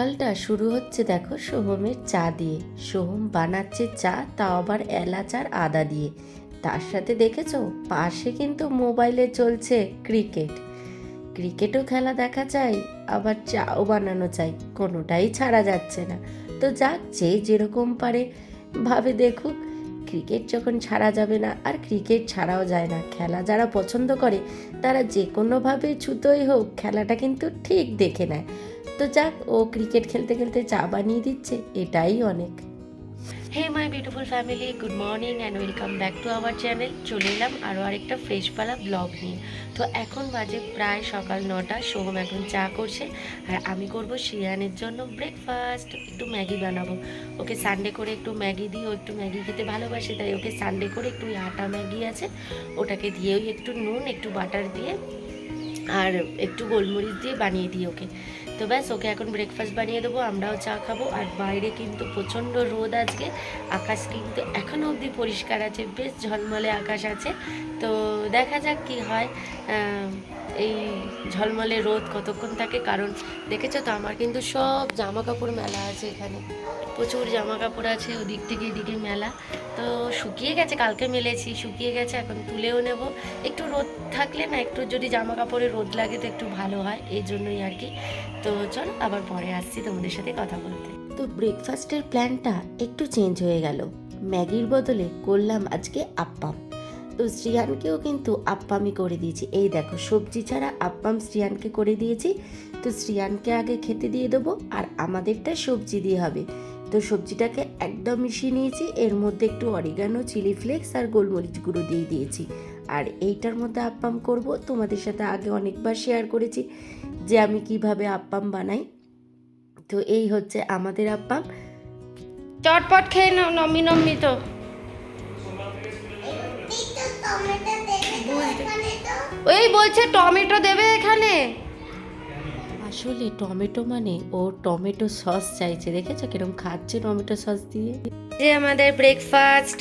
সকালটা শুরু হচ্ছে দেখো সোহমের চা দিয়ে। সোহম বানাচ্ছে চা, তাও আবার এলাচ আর আদা দিয়ে। তার সাথে দেখেছ? পাশে কিন্তু মোবাইলে চলছে ক্রিকেট। ক্রিকেটও খেলা দেখা চাই আবার চাও বানানো চাই কোনোটাই ছাড়া যাচ্ছে না। তো যাক, যে যেরকম পারে ভাবে দেখুক, ক্রিকেট যখন ছাড়া যাবে না, আর ক্রিকেট ছাড়াও যায় না। খেলা যারা পছন্দ করে, তারা যে কোনোভাবে ছুতোই হোক, খেলাটা কিন্তু ঠিক দেখে নেয়। তো যাক, ও ক্রিকেট খেলতে খেলতে চা বানিয়ে দিচ্ছে, এটাই অনেক। Hey my beautiful family good morning and welcome back to our channel চলে এলাম আরও আরেকটা ফ্রেশপালা ব্লগ নিয়ে। তো এখন বাজে প্রায় সকাল নটা, সোহম এখন চা করছে। আর আমি করব শিয়ানের জন্য ব্রেকফাস্ট একটু ম্যাগি বানাবো। ওকে সানডে করে একটু ম্যাগি দিই, ও একটু ম্যাগি খেতে ভালোবাসে, তাই ওকে সানডে করে একটু ওই আটা ম্যাগি আছে, ওটাকে দিয়ে একটু নুন, একটু বাটার দিয়ে, আর একটু গোলমরিচ দিয়ে বানিয়ে দিই ওকে। তো ব্যাস, ওকে এখন ব্রেকফাস্ট বানিয়ে দেবো, আমরাও চা খাব। আর বাইরে কিন্তু প্রচণ্ড রোদ আজকে, আকাশ কিন্তু এখনও অবধি পরিষ্কার আছে, বেশ ঝলমলে আকাশ আছে। তো দেখা যাক কি হয় এই ঝলমলে রোদ কতক্ষণ থাকে। কারণ দেখেছ তো, আমার কিন্তু সব জামা কাপড় মেলা আছে এখানে। প্রচুর জামা কাপড় আছে, ওদিক থেকে এদিকে মেলা। তো শুকিয়ে গেছে, কালকে মেলেছি, শুকিয়ে গেছে, এখন তুলেও নেব। একটু রোদ থাকলে না, একটু যদি জামা কাপড়ে রোদ লাগে তো একটু ভালো হয়, এই জন্যই আর কি। তো চলো, আবার পরে আসছি তোমাদের সাথে কথা বলতে। তো ব্রেকফাস্টের প্ল্যানটা একটু চেঞ্জ হয়ে গেল। ম্যাগির বদলে করলাম আজকে আপ্পাম তো শ্রিয়ানকেও কিন্তু আপ্পামই করে দিয়েছি। এই দেখো, সবজি ছাড়া আপ্পাম শ্রিয়ানকে করে দিয়েছি। তো শ্রিয়ানকে আগে খেতে দিয়ে দেবো আর আমাদেরটা সবজি দিয়ে হবে। তো সবজিটাকে একদম মিশিয়ে নিয়েছি। এর মধ্যে একটু অরিগানো চিলি ফ্লেক্স আর গোলমরিচ গুঁড়ো দিয়ে দিয়েছি। আর এইটার মধ্যে আপ্পাম করব। তোমাদের সাথে আগে অনেকবার শেয়ার করেছি যে আমি কীভাবে আপ্পাম বানাই। তো এই হচ্ছে আমাদের আপ্পাম। চটপট খেয়ে নাও নমি নমি তো। ওই বলছে টমেটো দেবে এখানে? আসলে টমেটো মানে ও টমেটো সস চাইছে। দেখেছ কিরম খাচ্ছে টমেটো সস দিয়ে? যে আমাদের ব্রেকফাস্ট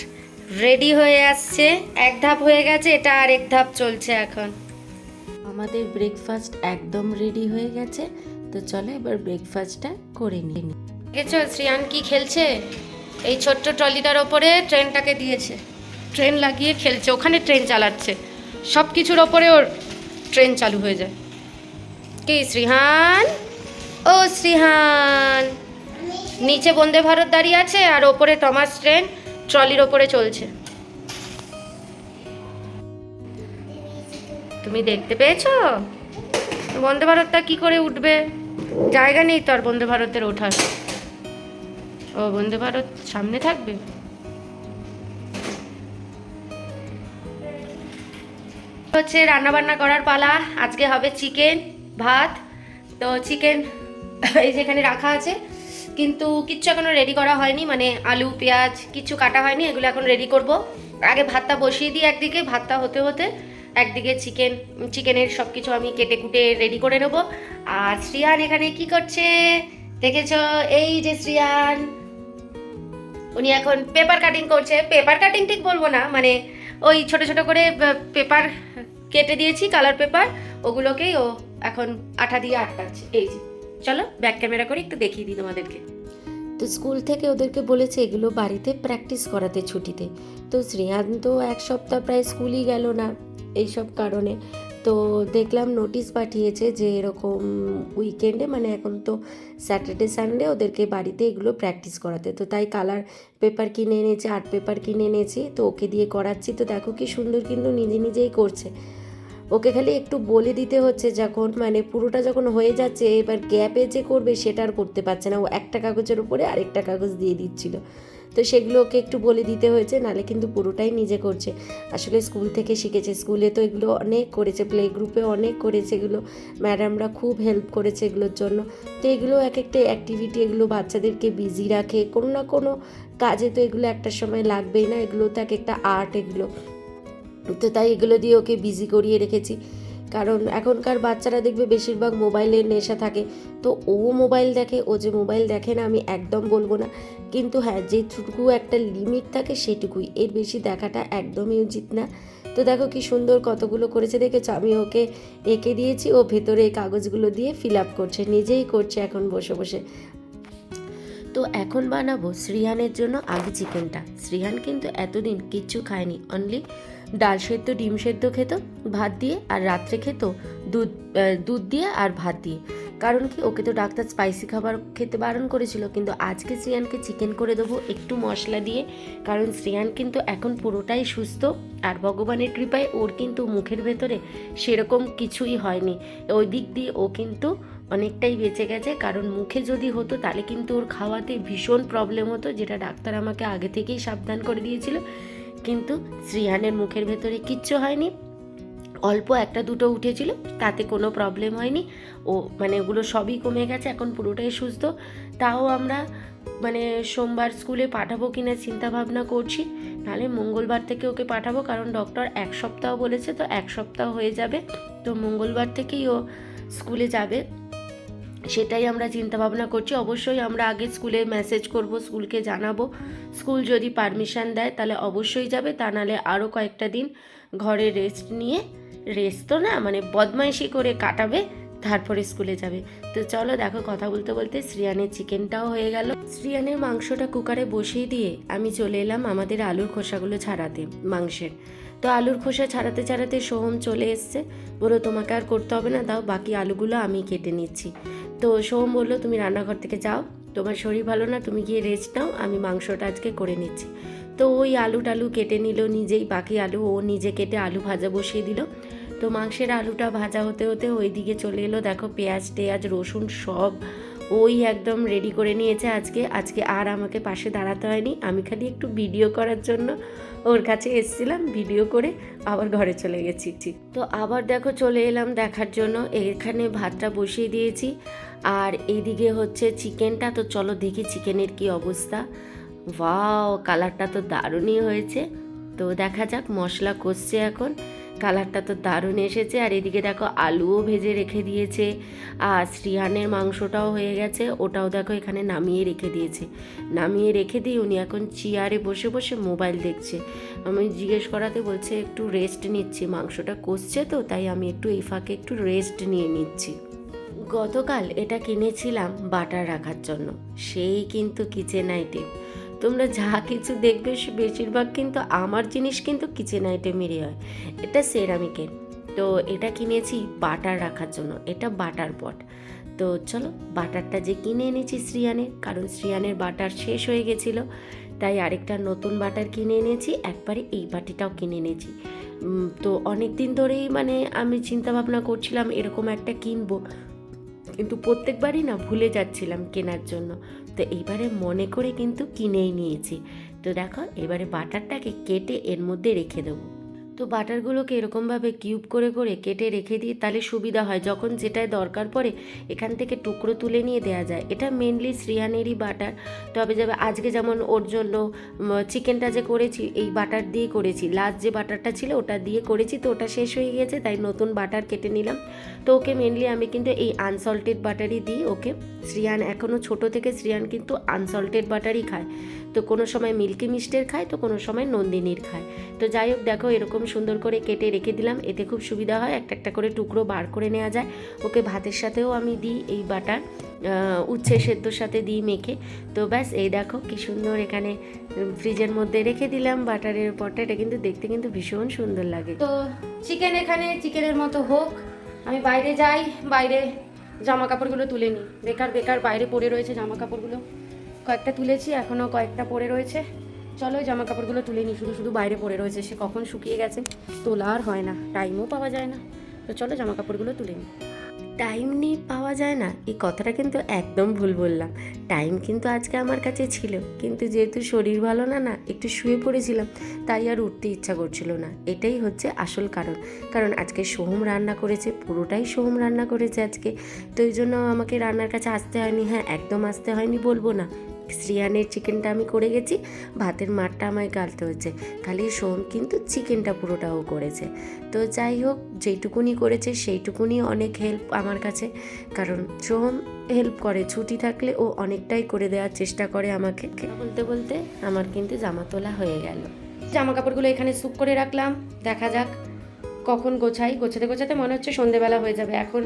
রেডি হয়ে আসছে। এক ধাপ হয়ে গেছে এটা আর এক ধাপ চলছে এখন। আমাদের ব্রেকফাস্ট একদম রেডি হয়ে গেছে তো চলো এবার ব্রেকফাস্টটা করে নিই। দেখেছ শ্রিয়ান কি খেলছে? এই ছোট্ট ট্রলিটার ওপরে ট্রেনটাকে দিয়েছে। ট্রেন লাগিয়ে খেলছে ওখানে ট্রেন চালাচ্ছে। সব কিছুর ওপরে ওর ট্রেন চালু হয়ে যায়। কি শ্রীহান ও শ্রীহান নিচে বন্দে ভারত দাঁড়িয়ে আছে আর ওপরে টমাস ট্রেন। ট্রলির ওপরে চলছে। তুমি দেখতে পেয়েছ? বন্দে ভারতটা কি করে উঠবে? জায়গা নেই তো আর বন্দে ভারতের ওঠার। ও, বন্দে ভারত সামনে থাকবে? হচ্ছে রান্না বান্না করার পালা। আজকে হবে চিকেন, ভাত। তো চিকেন এই যেখানে রাখা আছে কিন্তু কিচ্ছু এখনও রেডি করা হয়নি মানে আলু, পেঁয়াজ কিছু কাটা হয়নি, এগুলো এখন রেডি করব। আগে ভাতটা বসিয়ে দিই একদিকে, ভাতটা হতে হতে একদিকে চিকেন চিকেনের সব কিছু আমি কেটে কুটে রেডি করে নেব। আর শ্রিয়ান এখানে কি করছে? দেখেছ? এই যে শ্রিয়ান। উনি এখন পেপার কাটিং করছে। পেপার কাটিং ঠিক বলব না মানে ওই ছোট ছোট করে পেপার কেটে দিয়েছি কালার পেপার ওগুলোকেই ও এখন আঠা দিয়ে আটকাচ্ছে। এই যে। চলো ব্যাক ক্যামেরা করে একটু দেখিয়ে দিই তোমাদেরকে। তো স্কুল থেকে ওদেরকে বলেছে এগুলো বাড়িতে প্র্যাকটিস করাতে ছুটিতে। তো শ্রেয়ান তো এক সপ্তাহ প্রায় স্কুলই গেল না এইসব কারণে। তো দেখলাম নোটিশ পাঠিয়েছে যে এরকম উইকেন্ডে মানে এখন তো স্যাটারডে সানডে ওদেরকে বাড়িতে এগুলো প্র্যাকটিস করাতে। তো তাই কালার পেপার কিনে এনেছে আর্ট পেপার কিনে এনেছি, তো ওকে দিয়ে করাচ্ছি। তো দেখো কি সুন্দর কিন্তু নিজে নিজেই করছে। ওকে খালি একটু বলে দিতে হচ্ছে যখন মানে পুরোটা যখন হয়ে যাচ্ছে, এবার গ্যাপে যে করবে সেটা আর করতে পারছে না। ও একটা কাগজের উপরে আরেকটা কাগজ দিয়ে দিচ্ছিল। তো সেগুলো ওকে একটু বলে দিতে হয়েছে, নালে কিন্তু পুরোটাই নিজে করছে। আসলে স্কুল থেকে শিখেছে, স্কুলে তো এগুলো অনেক করেছে প্লে গ্রুপে অনেক করেছে এগুলো। ম্যাডামরা খুব হেল্প করেছে এগুলোর জন্য। তো এগুলো এক একটা অ্যাক্টিভিটি এগুলো বাচ্চাদেরকে বিজি রাখে। কোনো না কোনো কাজে তো এগুলো একটা সময় লাগবেই না। এগুলো তো এক একটা আর্ট এগুলো। তো তাই এগুলো দিয়ে ওকে বিজি করিয়ে রেখেছি। কারণ এখনকার বাচ্চারা দেখবে বেশিরভাগ মোবাইলের নেশা থাকে। তো ও মোবাইল দেখে, ও যে মোবাইল দেখে না, আমি একদম বলব না। কিন্তু হ্যাঁ যেটুকু একটা লিমিট থাকে সেটুকুই। এর বেশি দেখাটা একদমই উচিত না। তো দেখো কি সুন্দর কতগুলো করেছে, দেখেছ? আমি ওকে এঁকে দিয়েছি, ও ভেতরে এই কাগজগুলো দিয়ে ফিল আপ করছে, নিজেই করছে এখন বসে বসে। তো এখন বানাবো শ্রিহানের জন্য আগে চিকেনটা শ্রিহান কিন্তু এতদিন কিচ্ছু খায়নি অনলি ডাল সেদ্ধ, ডিম সেদ্ধ খেত, ভাত দিয়ে আর রাত্রে খেত দুধ দুধ দিয়ে আর ভাত দিয়ে। কারণ কি, ওকে তো ডাক্তার স্পাইসি খাবার খেতে বারণ করেছিল, কিন্তু আজকে শ্রিয়ানকে চিকেন করে দেবো একটু মশলা দিয়ে, কারণ শ্রিয়ান কিন্তু এখন পুরোটাই সুস্থ আর ভগবানের কৃপায় ওর কিন্তু মুখের ভেতরে সেরকম কিছুই হয়নি। ওই দিক দিয়ে ও কিন্তু অনেকটাই বেঁচে গেছে, কারণ মুখে যদি হতো তাহলে কিন্তু ওর খাওয়াতে ভীষণ প্রবলেম হতো, যেটা ডাক্তার আমাকে আগে থেকেই সাবধান করে দিয়েছিল। কিন্তু শ্রীহানের মুখের ভেতরে কিচ্ছু হয়নি। অল্প একটা দুটো উঠেছিল, তাতে কোনো প্রবলেম হয়নি। ও মানে ওগুলো সবই কমে গেছে, এখন পুরোটাই সুস্থ। তাও আমরা মানে সোমবার স্কুলে পাঠাবো কিনা চিন্তা ভাবনা করছি। নাহলে মঙ্গলবার থেকে ওকে পাঠাবো, কারণ ডক্টর এক সপ্তাহ বলেছে, তো এক সপ্তাহ হয়ে যাবে। তো মঙ্গলবার থেকেই ও স্কুলে যাবে। সেটাই আমরা চিন্তা ভাবনা করছি। অবশ্যই আমরা আগে স্কুলে মেসেজ করব, স্কুলকে জানাব। স্কুল যদি পারমিশন দেয়, তাহলে অবশ্যই যাবে। তা নাহলে আরও কয়েকটা দিন ঘরে রেস্ট নিয়ে রেস্ট তো না মানে বদমাইশি করে কাটাবে, তারপরে স্কুলে যাবে। তো চলো দেখো কথা বলতে বলতে শ্রিয়ানের চিকেনটাও হয়ে গেল। শ্রিয়ানের মাংসটা কুকারে বসিয়ে দিয়ে আমি চলে এলাম আমাদের আলুর খোসাগুলো ছাড়াতে, মাংসের। তো আলুর খোসা ছাড়াতে ছাড়াতে সোহম চলে এসছে। বলো তোমাকে আর করতে হবে না, দাও বাকি আলুগুলো আমি কেটে নিচ্ছি। তো সোহম বলল, তুমি রান্নাঘর থেকে যাও, তোমার শরীর ভালো না, তুমি গিয়ে রেস্ট নাও, আমি মাংসটা আজকে করে নিচ্ছি। তো ওই আলু টালু কেটে নিল নিজেই, বাকি আলু ও নিজে কেটে আলু ভাজা বসিয়ে দিল। তো মাংসের আলুটা ভাজা হতে হতে ওই দিকে চলে এলো, দেখো পেঁয়াজ টেয়াজ, রসুন সব ওই একদম রেডি করে নিয়েছে আজকে। আজকে আর আমাকে পাশে দাঁড়াতে হয়নি। আমি খালি একটু ভিডিও করার জন্য ওর কাছে এসেছিলাম ভিডিও করে আবার ঘরে চলে গেছি, ঠিক। তো আবার দেখো চলে এলাম দেখার জন্য। এখানে ভাতটা বসিয়ে দিয়েছি। আর এইদিকে হচ্ছে চিকেনটা। তো চলো দেখি চিকেনের কি অবস্থা। ওয়াও কালারটা তো দারুণই হয়েছে। তো দেখা যাক মশলা কষছে এখন। কালারটা তো দারুণ এসেছে। আর এদিকে দেখো আলুও ভেজে রেখে দিয়েছে। আর শ্রিয়ানের মাংসটাও হয়ে গেছে। ওটাও দেখো এখানে নামিয়ে রেখে দিয়েছে। নামিয়ে রেখে দিয়ে উনি এখন চেয়ারে বসে বসে মোবাইল দেখছে। আমি জিজ্ঞেস করাতে বলছে, একটু রেস্ট নিচ্ছি। মাংসটা কষছে তো, তাই আমি একটু এই ফাঁকে একটু রেস্ট নিয়ে নিচ্ছি। গতকাল এটা কিনেছিলাম বাটার রাখার জন্য। সেই কিন্তু কিচেন আইটেম তোমরা যা কিছু দেখবে বেশিরভাগ কিন্তু আমার জিনিস কিন্তু কিচেন আইটেমেরই হয়। এটা সেরামিকের তো এটা কিনেছি বাটার রাখার জন্য। এটা বাটার পট। তো চলো, বাটারটা যে কিনে এনেছি শ্রিয়ানের কারণ শ্রিয়ানের বাটার শেষ হয়ে গেছিল, তাই আরেকটা নতুন বাটার কিনে এনেছি, একবারে এই বাটিটাও কিনে এনেছি। তো অনেক দিন ধরেই মানে আমি চিন্তা ভাবনা করছিলাম, এরকম একটা কিনবো। কিন্তু প্রত্যেকবারই না ভুলে যাচ্ছিলাম কেনার জন্য। তো এইবারে মনে করে কিন্তু কিনেই নিয়েছি। তো দেখো, এবারে বাটারটাকে কেটে এর মধ্যে রেখে দেবো। তো বাটারগুলোকে এরকমভাবে কিউব করে করে কেটে রেখে দিই তাহলে সুবিধা হয়। যখন যেটায় দরকার পড়ে এখান থেকে টুকরো তুলে নিয়ে দেওয়া যায়। এটা মেনলি শ্রিয়ানেরই বাটার। তবে যাবে আজকে যেমন ওর জন্য চিকেনটা যে করেছি, এই বাটার দিয়ে করেছি। লাস্ট যে বাটারটা ছিল ওটা দিয়ে করেছি, তো ওটা শেষ হয়ে গেছে তাই নতুন বাটার কেটে নিলাম। তো ওকে মেনলি আমি কিন্তু এই আনসল্টেড বাটারই দিই ওকে। শ্রিয়ান এখনও ছোট থেকে শ্রিয়ান কিন্তু আনসল্টেড বাটারই খায়। তো কোনো সময় মিল্কি মিস্টের খায়, তো কোনো সময় নন্দিনীর খায়। তো যাই হোক, দেখো এরকম সুন্দর করে কেটে রেখে দিলাম। এতে খুব সুবিধা হয়, একটা একটা করে টুকরো বার করে নেওয়া যায়। ওকে ভাতের সাথেও আমি দিই এই বাটার উচ্ছে সেদ্ধর সাথে দিই মেখে। তো ব্যাস, এই দেখো কি সুন্দর এখানে ফ্রিজের মধ্যে রেখে দিলাম বাটারের পটটা এটা কিন্তু দেখতে কিন্তু ভীষণ সুন্দর লাগে। তো চিকেন এখানে, চিকেনের মতো হোক। আমি বাইরে যাই, বাইরে জামা কাপড়গুলো তুলে নিই। বেকার বেকার বাইরে পড়ে রয়েছে জামা কাপড়গুলো কয়েকটা তুলেছি এখনও কয়েকটা পড়ে রয়েছে। চলো জামা কাপড়গুলো তুলে নিই, শুধু শুধু বাইরে পড়ে রয়েছে, সে কখন শুকিয়ে গেছে। তোলা আর হয় না, টাইমও পাওয়া যায় না। তো চলো জামা কাপড়গুলো তুলে নিই। টাইম নিয়ে পাওয়া যায় না। এই কথাটা কিন্তু একদম ভুল বললাম। টাইম কিন্তু আজকে আমার কাছে ছিল, কিন্তু যেহেতু শরীর ভালো না না, একটু শুয়ে পড়েছিলাম, তাই আর উঠতে ইচ্ছা করছিল না। এটাই হচ্ছে আসল কারণ। কারণ আজকে সোহম রান্না করেছে, পুরোটাই সোহম রান্না করেছে আজকে। তো এই জন্য আমাকে রান্নার কাছে আসতে হয়নি। হ্যাঁ একদম আসতে হয়নি বলব না। শ্রিয়ানের চিকেনটা আমি করে গেছি, ভাতের মাঠটা আমায় গালতে হচ্ছে খালি সোম কিন্তু চিকেনটা পুরোটাও করেছে। তো যাই হোক, যেইটুকুনি করেছে সেইটুকুনি অনেক হেল্প আমার কাছে। কারণ সোহম হেল্প করে, ছুটি থাকলে ও অনেকটাই করে দেওয়ার চেষ্টা করে আমাকে। বলতে বলতে আমার কিন্তু জামা তোলা হয়ে গেল। জামা কাপড়গুলো এখানে সুপ করে রাখলাম। দেখা যাক কখন গোছাই। গোছাতে গোছাতে মনে হচ্ছে সন্ধেবেলা হয়ে যাবে। এখন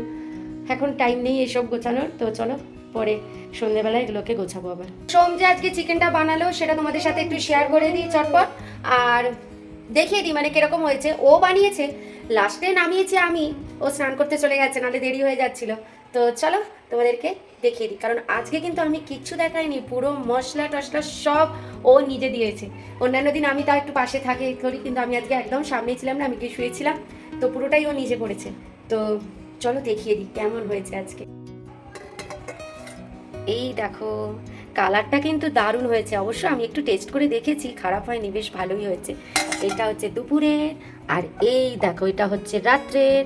এখন টাইম নেই এসব গোছানোর। তো চলো পরে সন্ধেবেলা এগুলোকে গোছাবো আবার। সোম যে আজকে চিকেনটা বানালো, সেটা তোমাদের সাথে একটু শেয়ার করে দিই চটপট। আর দেখিয়ে দিই মানে কীরকম হয়েছে। ও বানিয়েছে, লাস্টে নামিয়েছি আমি। ও স্নান করতে চলে গেছে, নাহলে দেরি হয়ে যাচ্ছিল। তো চলো তোমাদেরকে দেখিয়ে দিই। কারণ আজকে কিন্তু আমি কিচ্ছু দেখাইনি, পুরো মশলা টশলা সব ও নিজে দিয়েছে। অন্যান্য দিন আমি তার একটু পাশে থাকি করি কিন্তু আমি আজকে একদম সামনে ছিলাম না, আমি কি শুয়েছিলাম। তো পুরোটাই ও নিজে করেছে। তো চলো দেখিয়ে দিই কেমন হয়েছে আজকে। এই দেখো, কালারটা কিন্তু দারুণ হয়েছে। অবশ্য আমি একটু টেস্ট করে দেখেছি, খারাপ হয়নি, বেশ ভালোই হয়েছে। এটা হচ্ছে দুপুরের আর এই দেখো, এটা হচ্ছে রাত্রের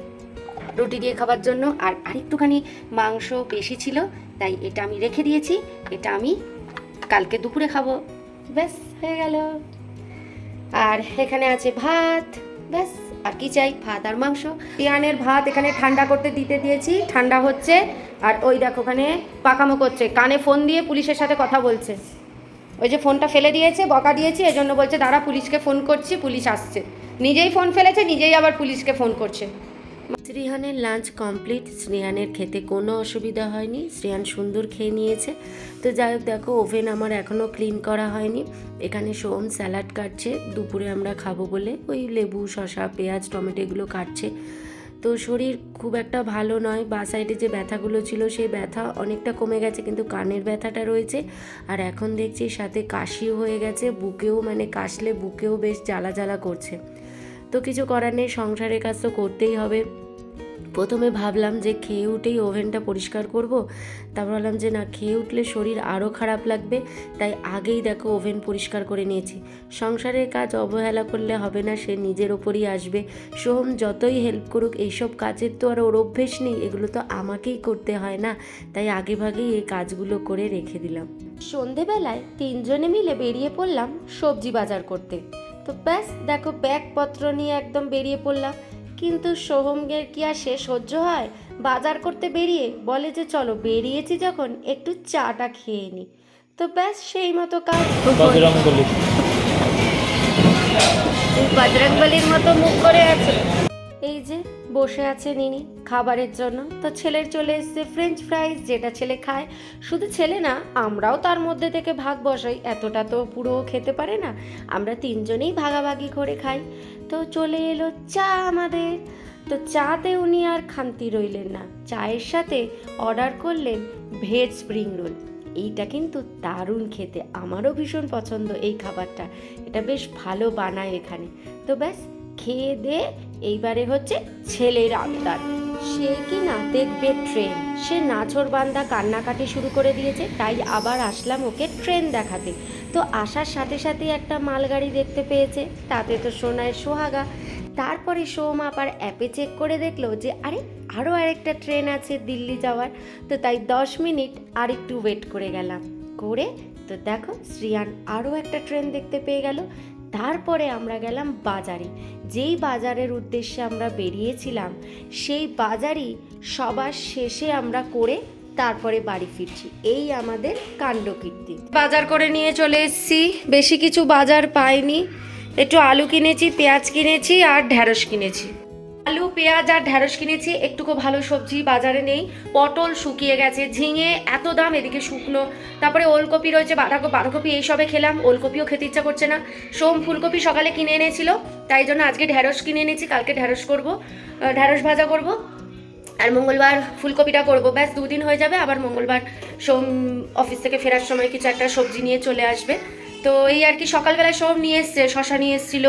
রুটি দিয়ে খাবার জন্য। আর আরেকটুখানি মাংস বেশি ছিল, তাই এটা আমি রেখে দিয়েছি। এটা আমি কালকে দুপুরে খাব। ব্যাস, হয়ে গেল। আর এখানে আছে ভাত। ব্যাস। আর কি চাই? ভাত আর মাংস। টিয়ানের ভাত এখানে ঠান্ডা করতে দিতে দিয়েছি। ঠান্ডা হচ্ছে। আর ওই দেখো, ওখানে পাকামো করছে। কানে ফোন দিয়ে পুলিশের সাথে কথা বলছে। ওই যে ফোনটা ফেলে দিয়েছে, বকা দিয়েছি এই জন্য বলছে, দাঁড়া, পুলিশকে ফোন করছি, পুলিশ আসছে। নিজেই ফোন ফেলেছে, নিজেই আবার পুলিশকে ফোন করছে। শ্রীহানের লাঞ্চ কমপ্লিট। শ্রেয়ানের খেতে কোনো অসুবিধা হয়নি। শ্রেয়ান সুন্দর খেয়ে নিয়েছে। তো যাই হোক, দেখো, ওভেন আমার এখনও ক্লিন করা হয়নি। এখানে সোম স্যালাড কাটছে। দুপুরে আমরা খাব বলে ওই লেবু, শসা, পেঁয়াজ, টমেটো এগুলো কাটছে। তো শরীর খুব একটা ভালো নয়। বা সাইডে যে ব্যথাগুলো ছিল, সেই ব্যথা অনেকটা কমে গেছে, কিন্তু কানের ব্যথাটা রয়েছে। আর এখন দেখছি সাথে কাশিও হয়ে গেছে। বুকেও মানে কাশলে বুকেও বেশ জ্বালা জ্বালা করছে। তো কিছু করার নেই, সংসারের কাজ তো করতেই হবে। প্রথমে ভাবলাম যে খেয়ে উঠেই ওভেনটা পরিষ্কার করব। তারপর ভাবলাম যে না, খেয়ে উঠলে শরীর আরও খারাপ লাগবে, তাই আগেই দেখো ওভেন পরিষ্কার করে নিয়েছি। সংসারের কাজ অবহেলা করলে হবে না, সে নিজের ওপরই আসবে। সোহম যতই হেল্প করুক, এইসব কাজের তো আর ওর অভ্যেস নেই, এগুলো তো আমাকেই করতে হয় না। তাই আগে ভাগেই এই কাজগুলো করে রেখে দিলাম। সন্ধেবেলায় তিনজনে মিলে বেরিয়ে পড়লাম সবজি বাজার করতে। তো ব্যাস দেখো ব্যাগপত্র নিয়ে একদম বেরিয়ে পড়লাম। কিন্তু সোহমের কি আর সে সহ্য হয়? বাজার করতে বেরিয়ে? বলে যে চলো বেরিয়েছি যখন একটু চাটা খেয়ে নি। তো ব্যাস সেই মতো কাজ বজরংবলির মতো মুখ করে আছে। এই যে বসে আছে নিনি খাবারের জন্য। তো ছেলের চলে এসছে ফ্রেঞ্চ ফ্রাইজ যেটা ছেলে খায়। শুধু ছেলে না, আমরাও তার মধ্যে থেকে ভাগ বসাই। এতটা তো পুরো খেতে পারে না। আমরা তিনজনেই ভাগাভাগি করে খাই। তো চলে এলো চা আমাদের। তো চাতে উনি আর খান্তি রইলেন না। চায়ের সাথে অর্ডার করলেন ভেজ স্প্রিং রোল এইটা কিন্তু দারুণ খেতে। আমারও ভীষণ পছন্দ এই খাবারটা। এটা বেশ ভালো বানায় এখানে। তো ব্যাস খেয়ে দে, এইবারে হচ্ছে ছেলের আবদার। সে কি না দেখবে ট্রেন সে নাছর বান্দা কান্নাকাটি শুরু করে দিয়েছে, তাই আবার আসলাম ওকে ট্রেন দেখাতে। তো আসার সাথে সাথে একটা মালগাড়ি দেখতে পেয়েছে, তাতে তো সোনায় সোহাগা। তারপরে সোম আবার অ্যাপে চেক করে দেখল যে, আরে আরও আরেকটা ট্রেন আছে দিল্লি যাওয়ার। তো তাই দশ মিনিট আর একটু ওয়েট করে গেলাম। করে তো দেখো, শ্রিয়ান আরও একটা ট্রেন দেখতে পেয়ে গেল। তারপরে আমরা গেলাম বাজারে। যেই বাজারের উদ্দেশ্যে আমরা বেরিয়েছিলাম, সেই বাজারই সবার শেষে আমরা করে তারপরে বাড়ি ফিরছি। এই আমাদের কাণ্ডকীর্তি। বাজার করে নিয়ে চলে এসেছি। বেশি কিছু বাজার পাইনি। একটু আলু কিনেছি, পেঁয়াজ কিনেছি আর ঢ্যাঁড়স কিনেছি। আলু, পেঁয়াজ আর ঢ্যাঁড়স কিনেছি। একটুকু ভালো সবজি বাজারে নেই। পটল শুকিয়ে গেছে, ঝিঙে এত দাম এদিকে শুকনো। তারপরে ওলকপি রয়েছে, বাঁধাকপি বাঁধাকপি এইসবে খেলাম। ওলকপিও খেতে ইচ্ছা করছে না। সোম ফুলকপি সকালে কিনে এনেছিল, তাই জন্য আজকে ঢ্যাঁড়স কিনে এনেছি, কালকে ঢ্যাঁড়স করব ঢ্যাঁড়স ভাজা করব। আর মঙ্গলবার ফুলকপিটা করব। ব্যাস, দুদিন হয়ে যাবে, আবার মঙ্গলবার সোম অফিস থেকে ফেরার সময় কিছু একটা সবজি নিয়ে চলে আসবে। তো এই আর কি সকালবেলায় সব নিয়ে এসছে, শশা নিয়ে এসেছিল,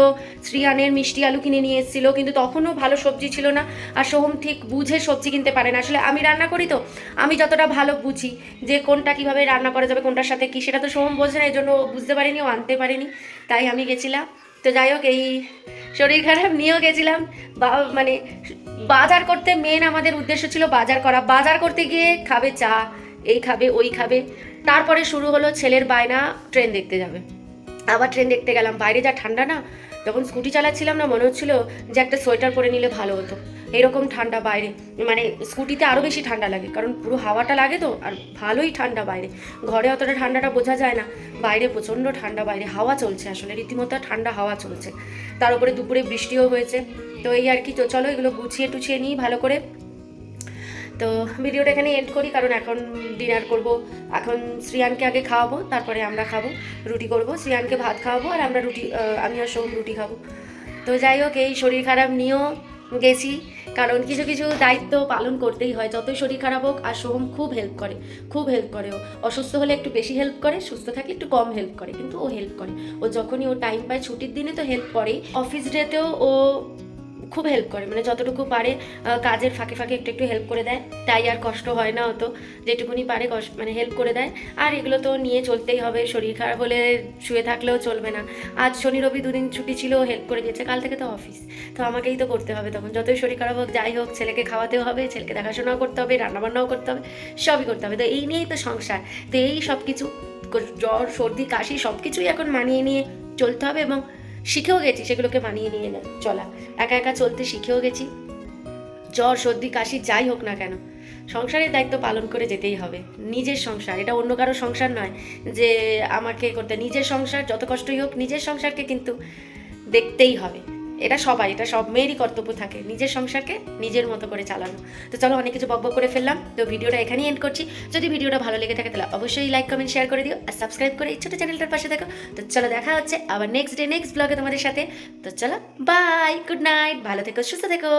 শ্রিয়ানের মিষ্টি আলু কিনে নিয়ে এসেছিল, কিন্তু তখনও ভালো সবজি ছিল না। আর সোহম ঠিক বুঝে সবজি কিনতে পারে না। আসলে আমি রান্না করি তো, আমি যতটা ভালো বুঝি যে কোনটা কীভাবে রান্না করা যাবে, কোনটার সাথে কী, সেটা তো সোহম বোঝে না এই জন্য বুঝতে পারিনি, ও আনতে পারিনি। তাই আমি গেছিলাম। তো যাই হোক, এই শরীর খারাপ, নিয়েও গেছিলাম। বা মানে বাজার করতে মেন আমাদের উদ্দেশ্য ছিল বাজার করা। বাজার করতে গিয়ে খাবে চা এই খাবে, ওই খাবে। তারপরে শুরু হলো ছেলের বায়না ট্রেন দেখতে যাবে। আবার ট্রেন দেখতে গেলাম। বাইরে যা ঠান্ডা না তো তখন স্কুটি চালাচ্ছিলাম না, মনে হচ্ছিল যে একটা সোয়েটার পরে নিলে ভালো হতো। এরকম ঠান্ডা বাইরে। মানে স্কুটিতে আরও বেশি ঠান্ডা লাগে, কারণ পুরো হাওয়াটা লাগে তো, আর ভালোই ঠান্ডা বাইরে। ঘরে অতটা ঠান্ডাটা বোঝা যায় না। বাইরে প্রচণ্ড ঠান্ডা বাইরে, হাওয়া চলছে আসলে, রীতিমতো ঠান্ডা হাওয়া চলছে। তার উপরে দুপুরে বৃষ্টিও হয়েছে। তো এই আর কি, তো চলো এগুলো গুছিয়ে টুছিয়ে নিই ভালো করে। তো ভিডিওটা এখানে এন্ড করি, কারণ এখন ডিনার করব। এখন শ্রিয়ানকে আগে খাওয়াবো, তারপরে আমরা খাব, রুটি করব। শ্রিয়ানকে ভাত খাওয়াবো আর আমরা রুটি আমি আর সোম রুটি খাব। তো যাই হোক, এই শরীর খারাপ নিয়েও গেছি, কারণ কিছু কিছু দায়িত্ব পালন করতেই হয়। যতই শরীর খারাপ হোক, আর সোহম খুব হেল্প করে, খুব হেল্প করে। ও অসুস্থ হলে একটু বেশি হেল্প করে, সুস্থ থাকলে একটু কম হেল্প করে, কিন্তু ও হেল্প করে। ও যখনই ও টাইম পায়, ছুটির দিনে তো হেল্প করেই। অফিস ডেতেও ও খুব হেল্প করে। মানে যতটুকু পারে কাজের ফাঁকে ফাঁকে একটু একটু হেল্প করে দেয়। তাই আর কষ্ট হয় না অত। যেটুকুনি পারে কষ্ট মানে হেল্প করে দেয়। আর এগুলো তো নিয়ে চলতেই হবে। শরীর খারাপ হলে শুয়ে থাকলেও চলবে না। আজ শনি রবি দুদিন ছুটি ছিল হেল্প করে দিয়েছে। কাল থেকে তো অফিস তো আমাকেই তো করতে হবে তখন। যতই শরীর খারাপ হোক, যাই হোক, ছেলেকে খাওয়াতেও হবে, ছেলেকে দেখাশোনাও করতে হবে, রান্নাবান্নাও করতে হবে, সবই করতে হবে। তো এই নিয়েই তো সংসার। তো এই সব কিছু জ্বর, সর্দি, কাশি সব কিছুই এখন মানিয়ে নিয়ে চলতে হবে এবং শিখেও গেছি, সেগুলোকে মানিয়ে নিয়ে চলা। একা একা চলতে শিখেও গেছি। জ্বর, সর্দি, কাশি, যাই হোক না কেন, সংসারের দায়িত্ব পালন করে যেতেই হবে। নিজের সংসার, এটা অন্য কারও সংসার নয় যে আমাকে করতে, নিজের সংসার যত কষ্টই হোক, নিজের সংসারকে কিন্তু দেখতেই হবে। এটা সবাই, এটা সব মেয়েরই কর্তব্য থাকে, নিজের সংসারকে নিজের মতো করে চালানো। তো চলো অনেক কিছু বকবক করে ফেললাম, তো ভিডিওটা এখানেই এন্ড করছি। যদি ভিডিওটা ভালো লেগে থাকে তাহলে অবশ্যই লাইক কমেন্ট শেয়ার করে দিও আর সাবস্ক্রাইব করে এই ছোটো চ্যানেলটার পাশে দেখো তো চলো দেখা হচ্ছে আবার নেক্সট ডে নেক্সট ব্লগে তোমাদের সাথে। তো চলো বাই গুড নাইট ভালো থেকো, সুস্থ থেকো।